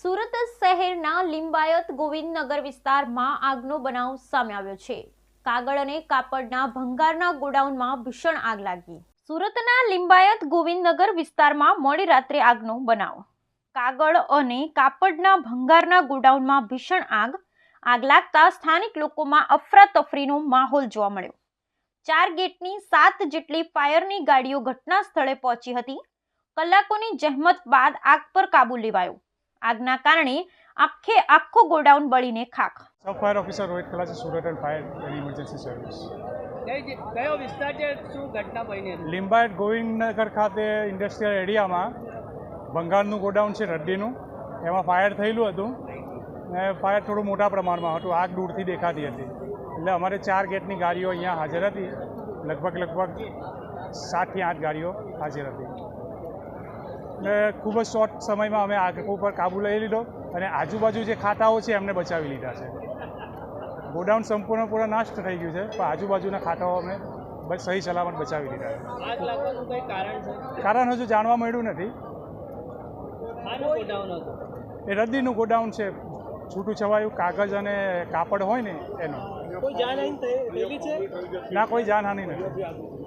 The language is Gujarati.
સુરત શહેરના લિંબાયત ગોવિંદનગર વિસ્તારમાં આગનો બનાવ સામે આવ્યો છે. કાગળ અને કાપડના ભંગારના ગોડાઉનમાં ભીષણ આગ લાગી. સુરતના લિંબાયત ગોવિંદનગર વિસ્તારમાં મોડી રાત્રે આગનો બનાવ. કાગળ અને કાપડના ભંગારના ગોડાઉનમાં ભીષણ આગ. આગ લાગતા સ્થાનિક લોકોમાં અફરાતફરીનો માહોલ જોવા મળ્યો. ચાર ગેટની સાત જેટલી ફાયરની ગાડીઓ ઘટના સ્થળે પહોંચી હતી. કલાકોની જહેમત બાદ આગ પર કાબુ લેવાયો. આગના કારણે આખે આખો ગોડાઉન બળીને ખાખ. Sub fire officer Rohit Kalasi Surat and fire and emergency service કયો વિસ્તાર છે? શું ઘટના બની હતી? લિંબાયત ગોવિંદનગર ખાતે ઇન્ડસ્ટ્રીયલ એરિયામાં ભંગારનું ગોડાઉન છે રડ્ડીનું એમાં ફાયર થયેલું હતું. ને ફાયર થોડું મોટા પ્રમાણમાં હતું. આગ દૂરથી દેખાતી હતી. એટલે અમારે ચાર ગેટની ગાડીઓ અહીંયા હાજર હતી. લગભગ લગભગ સાતથી આઠ ગાડીઓ હાજર હતી. ને ખૂબ જ શોર્ટ સમયમાં અમે આગ ઉપર કાબુ લઈ લીધો અને આજુબાજુ જે ખાતાઓ છે એમને બચાવી લીધા છે. ગોડાઉન સંપૂર્ણ પૂરા નાશ થઈ ગયું છે પણ આજુબાજુના ખાતાઓ અમે બસ સહી સલામત બચાવી લીધા છે. કારણ હજુ જાણવા મળ્યું નથી. એ રદ્દીનું ગોડાઉન છે છૂટું છવાયું કાગળ અને કાપડ હોય ને એનું. ના કોઈ જાનહાનિ નથી.